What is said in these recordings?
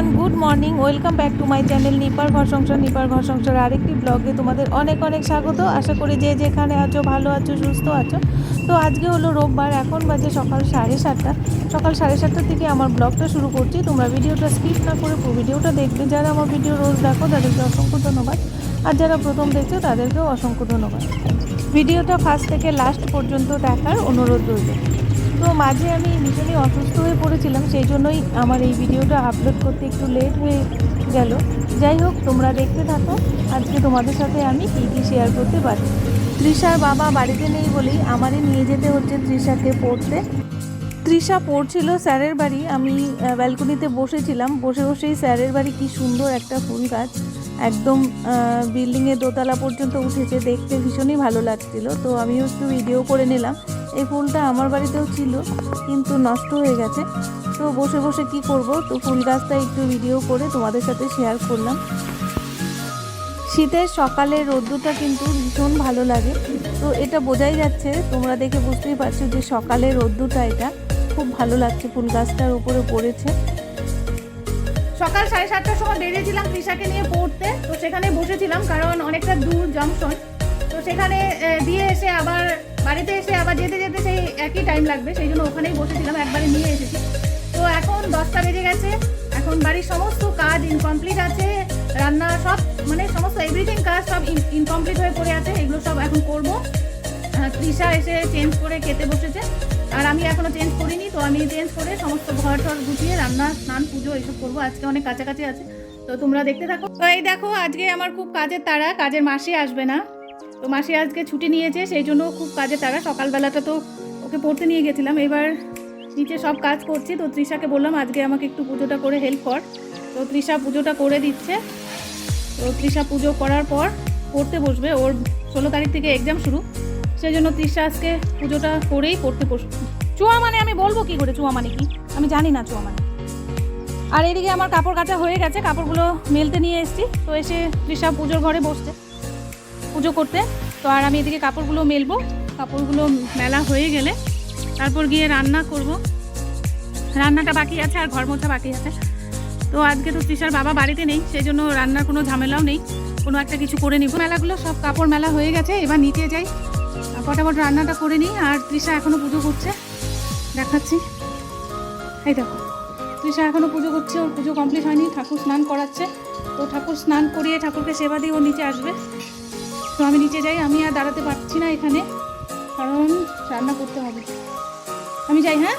Everyone good morning welcome back to my channel নিপার ঘর সংসার নিপার ঘর সংসার আরেকটি ব্লগে তোমাদের অনেক অনেক স্বাগত। আশা করি যে যেখানে আছো, ভালো আছো, সুস্থ আছো। তো আজকে হলো রোববার, এখন বাজে সকাল সাড়ে সাতটা। সকাল সাড়ে সাতটার থেকে আমার ব্লগটা শুরু করছি। তোমরা ভিডিওটা স্কিপ না করে পুরো ভিডিওটা দেখবে। যারা আমার ভিডিও রোজ দেখো, তাদেরকে অসংখ্য ধন্যবাদ। আর যারা প্রথম দেখছ, তাদেরকেও অসংখ্য ধন্যবাদ। ভিডিওটা ফার্স্ট থেকে লাস্ট পর্যন্ত দেখার অনুরোধ রইল। তো মাঝে আমি ভীষণই অসুস্থ হয়ে পড়েছিলাম, সেই জন্যই আমার এই ভিডিওটা আপলোড করতে একটু লেট হয়ে গেল। যাই হোক, তোমরা দেখতে থাকো। আজকে তোমাদের সাথে আমি কী কী শেয়ার করতে পারি? তৃষার বাবা বাড়িতে নেই বলেই আমারই নিয়ে যেতে হচ্ছে তৃষাকে পড়তে। তৃষা পড়ছিল স্যারের বাড়ি, আমি ব্যালকনিতে বসেছিলাম। বসে বসেই স্যারের বাড়ি কি সুন্দর একটা ফুল গাছ। একদম বিল্ডিংয়ের দোতলা পর্যন্ত উঠেছে। দেখতে ভীষণই ভালো লাগছিল। তো আমিও একটু ভিডিও করে নিলাম। এই ফুলটা আমার বাড়িতেও ছিল, কিন্তু নষ্ট হয়ে গেছে। তো বসে বসে কি করব? তো ফুল গাছটা একটু ভিডিও করে তোমাদের সাথে শেয়ার করলাম। শীতের সকালে রোদ্দুরটা কিন্তু ভীষণ ভালো লাগে। তো এটা বোঝাই যাচ্ছে, তোমরা দেখে বুঝতেই পারছ যে সকালে রোদ্দুরটা এটা খুব ভালো লাগছে, ফুল গাছটার উপরে পড়েছে। সকাল সাড়ে সাতটার সময় বেরিয়েছিলাম তৃষাকে নিয়ে পড়তে, তো সেখানে বসেছিলাম, কারণ অনেকটা দূর জংশন তো সেখানে দিয়ে এসে আবার বাড়িতে এসে আবার যেতে যেতে সেই একই টাইম লাগবে, সেই জন্য ওখানেই বসেছিলাম, একবারে নিয়ে এসেছি। তো এখন দশটা বেজে গেছে, এখন বাড়ির সমস্ত কাজ ইনকমপ্লিট আছে, রান্না সব মানে সমস্ত এভরিথিং কাজ সব ইনকমপ্লিট হয়ে পড়ে আছে, এগুলো সব এখন করব। তৃষা এসে চেঞ্জ করে খেতে বসেছে, আর আমি এখনও চেঞ্জ করিনি, তো আমি চেঞ্জ করে সমস্ত ঘর টর গুছিয়ে রান্না, স্নান, পুজো এইসব করব, আজকে অনেক কাছাকাছি আছে, তো তোমরা দেখতে থাকো। তো এই দেখো, আজকে আমার খুব কাজের তাড়া, কাজের মাসে আসবে না। তো মাসি আজকে ছুটি নিয়েছে, সেই জন্য খুব কাজে তাড়া সকালবেলাটা তো ওকে পড়তে নিয়ে গেছিলাম। এবার নিচে সব কাজ করছি, তো তৃষাকে বললাম, আজকে আমাকে একটু পুজোটা করে হেল্প কর। তো তৃষা পুজোটা করে দিচ্ছে। তো তৃষা পুজো করার পর পড়তে বসবে। ওর ষোলো তারিখ থেকে এক্সাম শুরু। সেই জন্য তৃষা আজকে পুজোটা করেই পড়তে বসবে চুয়া মানে আমি বলব কি করে? চুয়া মানে কি? আমি জানি না চুয়া মানে। আর এদিকে আমার কাপড় কাচা হয়ে গেছে। কাপড়গুলো মেলতে নিয়ে এসেছি। তো এসে তৃষা পুজোর ঘরে বসছে। পুজো করতে। তো আর আমি এদিকে কাপড়গুলো মেলবো। কাপড়গুলো মেলা হয়ে গেলে তারপর গিয়ে রান্না করব। রান্নাটা বাকি আছে আর ঘর মোছা বাকি আছে। তো আজকে তো তৃষার বাবা বাড়িতে নেই, সেই জন্য রান্নার কোনো ঝামেলাও নেই। কোনো একটা কিছু করে নিব। মেলাগুলো সব কাপড় মেলা হয়ে গেছে, এবার নিচে যাই। ফটাফট রান্নাটা করে নিই। আর তৃষা এখনও পুজো করছে। দেখাচ্ছি। এই দেখো, তৃষা এখনও পুজো করছে। ওর পুজো কমপ্লিট হয়নি। ঠাকুর স্নান করাচ্ছে। তো ঠাকুর স্নান করিয়ে ঠাকুরকে সেবা দিয়ে ও নিচে আসবে। তো আমি নিচে যাই, আমি আর দাঁড়াতে পারছি না এখানে। কারণ রান্না করতে হবে। আমি যাই হ্যাঁ?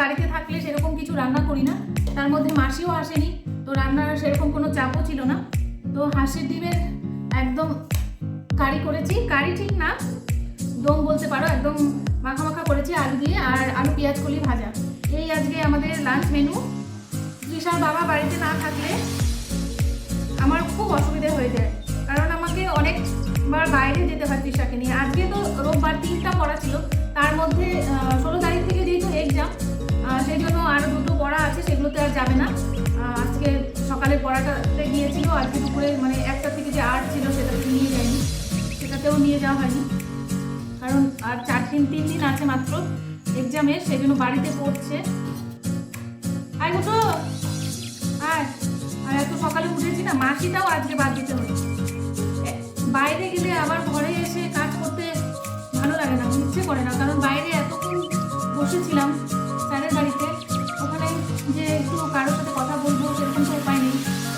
বাড়িতে থাকলে সেরকম কিছু রান্না করি না। তার মধ্যে মাসিও আসেনি, তো রান্নার সেরকম কোনো চাপও ছিল না। তো হাঁসের ডিমের একদম কারি করেছি। কারি ঠিক না, দম বলতে পারো, একদম মাখা মাখা করেছি আলু দিয়ে আর আলু পেঁয়াজ কলি ভাজা। এই আজকে আমাদের লাঞ্চ মেনু তৃষার বাবা বাড়িতে না থাকলে আমার খুব অসুবিধা হয়ে যায়। কারণ আমাকে অনেকবার বাইরে যেতে হয় তৃষাকে নিয়ে। আজকে তো রোববার তিনটা পড়া ছিল। তার মধ্যে ষোলো তারিখ থেকে যেহেতু এক্সাম সেই জন্য আরও দুটো পড়া আছে, সেগুলোতে আর যাবে না। আজকে সকালে পড়াটাতে গিয়েছিল, আজকে দুপুরে মানে একটা থেকে যে আর্ট ছিল সেটাতে নিয়ে যায়নি। সেটাতেও নিয়ে যাওয়া হয়নি। কারণ আর চার দিন, তিন দিন আছে মাত্র এক্সামের সেই জন্য বাড়িতে পড়ছে। মতো আয় আর এত সকালে উঠেছি না, মাসিটাও আজকে বাদ দিতে এ- বাইরে গেলে আবার ঘরে এসে কাজ করতে ভালো লাগে না, ইচ্ছে করে না, কারণ বাইরে এতক্ষণ বসেছিলাম। কারোর সাথে কথা বলব সেরকম তো উপায় নেই।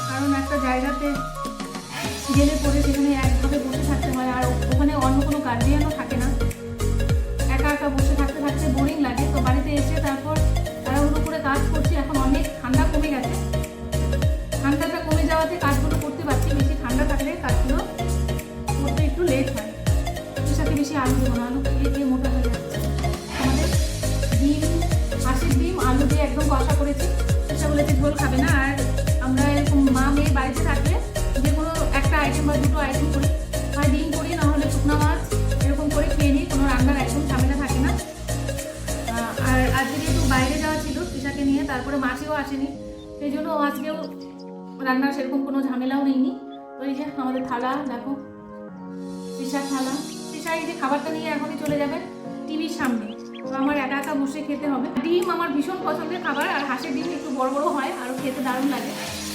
কারণ একটা জায়গাতে গেলে পরে সেখানে একভাবে বসে থাকতে হয় আর ওখানে অন্য কোনো গার্জিয়ানও থাকে না। একা একা বসে থাকতে থাকতে বোরিং লাগে। তো বাড়িতে এসে তারপর বা দুটো আইটেম করি। হয় ডিম করি, না হলে শুকনো মাছ, এরকম করে খেয়ে নিই, কোনো রান্নার একদম ঝামেলা থাকে না। আর আজকে যেহেতু বাইরে যাওয়া ছিল তৃষাকে নিয়ে, তারপরে মাসিও আসেনি। সেই জন্য আজকেও রান্নার সেরকম কোনো ঝামেলাও নেইনি তো এই যে আমাদের থালা, দেখো তৃষার থালা। তৃষা এই যে খাবারটা নিয়ে এখনই চলে যাবে টিভির সামনে। আমার একা একা বসে খেতে হবে। ডিম আমার ভীষণ পছন্দের খাবার, আর হাঁসের ডিম একটু বড় বড় হয় আর খেতে দারুণ লাগে।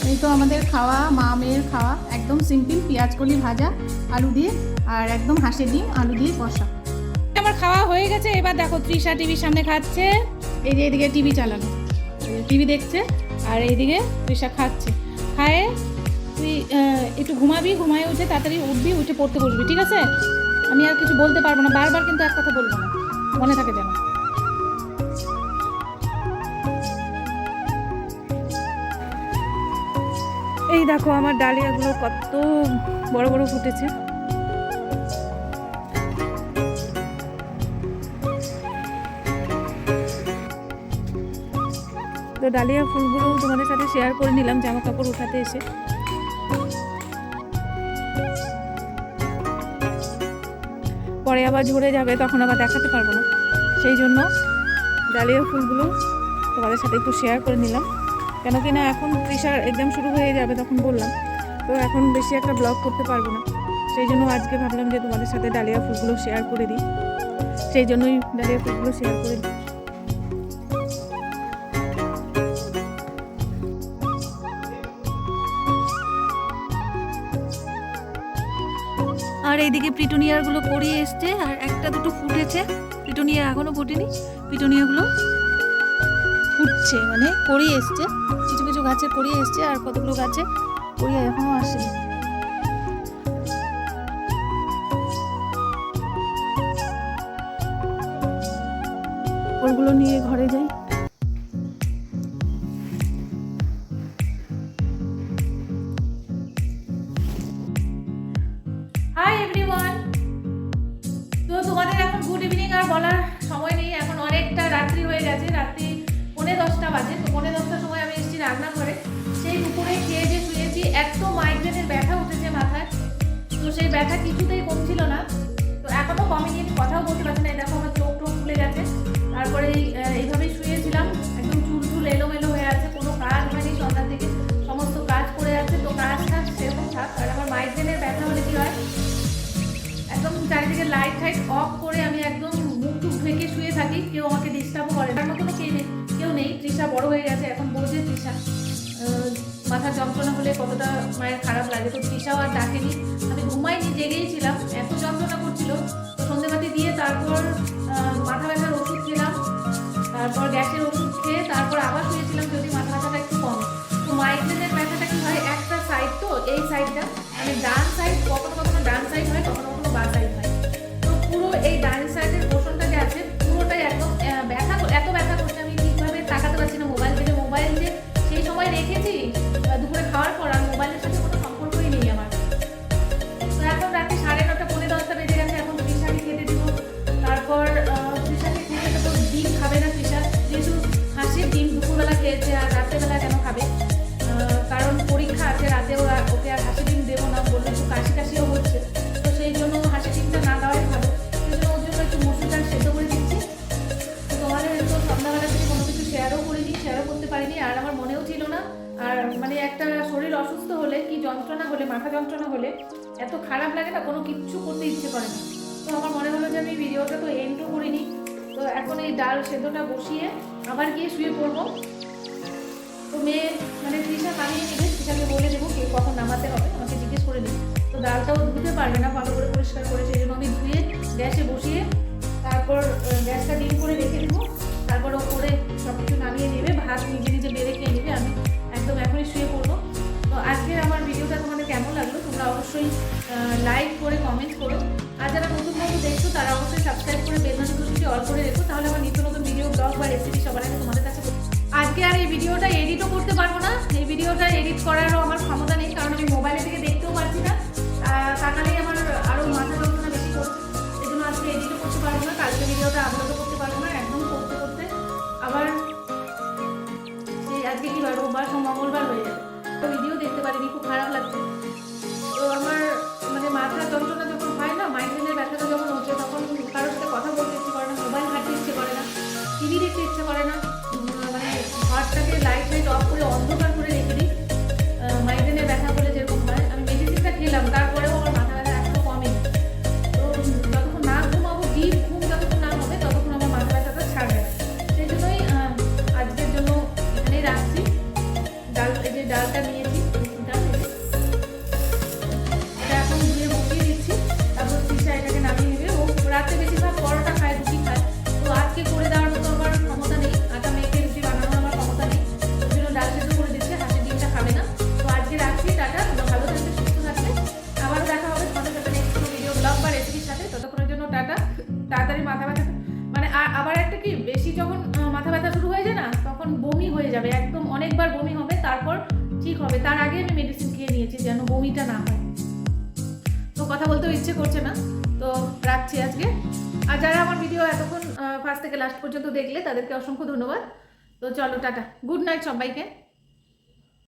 এই তো আমাদের খাওয়া, মা মেয়ের খাওয়া, একদম সিম্পল পেঁয়াজ কলি ভাজা, আলু দিয়ে, আর একদম হাঁসের ডিম, আলু দিয়ে কষা। আমার খাওয়া হয়ে গেছে, এবার দেখো তৃষা টিভির সামনে খাচ্ছে, এই যে এদিকে টিভি চালানো টিভি দেখছে, আর এইদিকে তৃষা খাচ্ছে। খায়ে, তুই একটু ঘুমাবি, ঘুমায় উঠে তাড়াতাড়ি উঠবি, উঠে পড়তে বসবি, ঠিক আছে? আমি আর কিছু বলতে পারব না, বারবার কিন্তু এক কথা বলব না। মনে থাকে যেন। এই দেখো আমার ডালিয়াগুলো কত বড় বড় ফুটেছে। তো ডালিয়া ফুলগুলো তোমাদের সাথে শেয়ার করে নিলাম, জামা কাপড় উঠাতে এসে। আবার ঝরে যাবে, তখন আবার দেখাতে পারব না। সেই জন্য ডালিয়া ফুলগুলো তোমাদের সাথে একটু শেয়ার করে নিলাম। কেন কি না এখন তৃষার একদম শুরু হয়ে যাবে তখন বললাম। তো এখন বেশি একটা ব্লগ করতে পারব না। সেই জন্য আজকে ভাবলাম যে তোমাদের সাথে ডালিয়া ফুলগুলো শেয়ার করে দিই। সেই জন্যই ডালিয়া ফুলগুলো শেয়ার করে দিই। আর এইদিকে পিটুনিয়ারগুলো করিয়ে এসছে, আর একটা দুটো ফুটেছে। পিটুনিয়া এখনও ফোটেনি। পিটুনিয়াগুলো ফুটছে মানে করিয়ে এসছে। কিছু কিছু গাছে করিয়ে এসছে, আর কতগুলো গাছে করিয়ে এখনও আসেনি। ওগুলো নিয়ে ঘরে যাই। ইভিনিং আর বলার সময় নেই। এখন অনেকটা রাত্রি হয়ে গেছে। রাত্রি পৌনে দশটা বাজে। তো পৌনে দশটার সময় আমি এসেছি রান্নাঘরে। সেই দুপুরে খেয়ে যে শুয়েছি। এত মাইগ্রেনের ব্যথা উঠেছে মাথায়। তো সেই ব্যথা কিছুতেই কমছিল না। চারিদিকে লাইট ফাইট অফ করে আমি একদম মুখ টুক ঢেকে শুয়ে থাকি, কেউ আমাকে ডিস্টার্বও করে না। কোনো কেউ নেই কেউ নেই। তৃষা বড় হয়ে গেছে, এখন বোঝে তৃষা মাথার যন্ত্রণা হলে কতটা মায়ের খারাপ লাগে? তো তৃষাও আর ডাকেনি। আমি ঘুমাইনি, জেগেই ছিলাম, এত যন্ত্রণা করছিল। তো সন্ধেবাতি দিয়ে তারপর মাথা ব্যথার ওষুধ খেলাম। তারপর গ্যাসের ওষুধ খেয়ে তারপর আবার শুয়েছিলাম, যদি মাথা ব্যথাটা একটু কম। তো মাইগ্রেনের ব্যথাটা কি হয়? একটা সাইড তো, এই সাইডটা মানে ডান সাইড কখনো কখনো ডান সাইড হয়, কখনো কখনো বাঁ সাইড হয়। খেয়েছে আর রাত্রেবেলা কেন খাবে? কারণ পরীক্ষা আছে, রাতেও আর- ওকে আর হাসি ডিম দেবো না, বললে একটু কাশি কাশিও হচ্ছে। তো সেই জন্য হাসি ডিমটা না দেওয়াই ভালো। সেই জন্য ওর জন্য একটু মসুর ডাল সেদ্ধ করে দিচ্ছি। তো তোমাদের তো সন্ধ্যাবেলা থেকে কোনো কিছু শেয়ারও করিনি শেয়ারও করতে পারিনি। আর আমার মনেও ছিল না। আর মানে একটা শরীর অসুস্থ হলে, কি যন্ত্রণা হলে, মাথা যন্ত্রণা হলে, এত খারাপ লাগে না, কোনো কিচ্ছু করতে ইচ্ছে করে না। তো আমার মনে হলো যে আমি ভিডিওটা তো এন্ডও করিনি। তো এখন এই ডাল সেদ্ধটা বসিয়ে আবার গিয়ে শুয়ে পড়ব। তো মেয়ে মানে তৃষা নামিয়ে নেবে, তৃষাকে বলে দেবো কে কখন নামাতে হবে, আমাকে জিজ্ঞেস করে নিই তো ডালটাও ধুতে পারবে না, ভালো করে পরিষ্কার করে সেই জন্য আমি ধুয়ে গ্যাসে বসিয়ে তারপর গ্যাসটা ডিম করে রেখে দেবো। ভিডিওটা এডিট করারও আমার ক্ষমতা নেই, কারণ আমি মোবাইলে থেকে দেখতেও পারছি না। তাকালেই আমার আরও মাথা যন্ত্রণা বেশি করছে। এই জন্য আজকে এডিটও করতে পারব না, কালকে ভিডিওটা আপলোডও করতে পারব না, একদম করতে করতে। আবার সেই আজকে কি বার রোববার মঙ্গলবার হয়ে যাবে। তো ভিডিও দেখতে পারিনি, খুব খারাপ লাগছে। তো আমার মানে মাথা যন্ত্রণা যখন হয় না মাইগ্রেনের ব্যথাটা যখন হচ্ছে, তখন কারোর সাথে কথা বলতে ইচ্ছে করে না মোবাইল ঘাটতে ইচ্ছে করে না টিভি দেখতে ইচ্ছে করে না। মানে ঘরটাকে লাইট লাইট অফ করে অন্ধকার করে মাথা ব্যথা মানে আর আবার একটা কি, বেশি যখন মাথা ব্যথা শুরু হয়ে যায় না, তখন বমি হয়ে যাবে, একদম অনেকবার বমি হবে, তারপর ঠিক হবে। তার আগে আমি মেডিসিন খেয়ে নিয়েছি যেন বমিটা না হয়। তো কথা বলতেও ইচ্ছে করছে না, তো রাখছি আজকে। আর যারা আমার ভিডিও এতক্ষণ ফার্স্ট থেকে লাস্ট পর্যন্ত দেখলে, তাদেরকে অসংখ্য ধন্যবাদ। তো চলো, টাটা। গুড নাইট সবাইকে।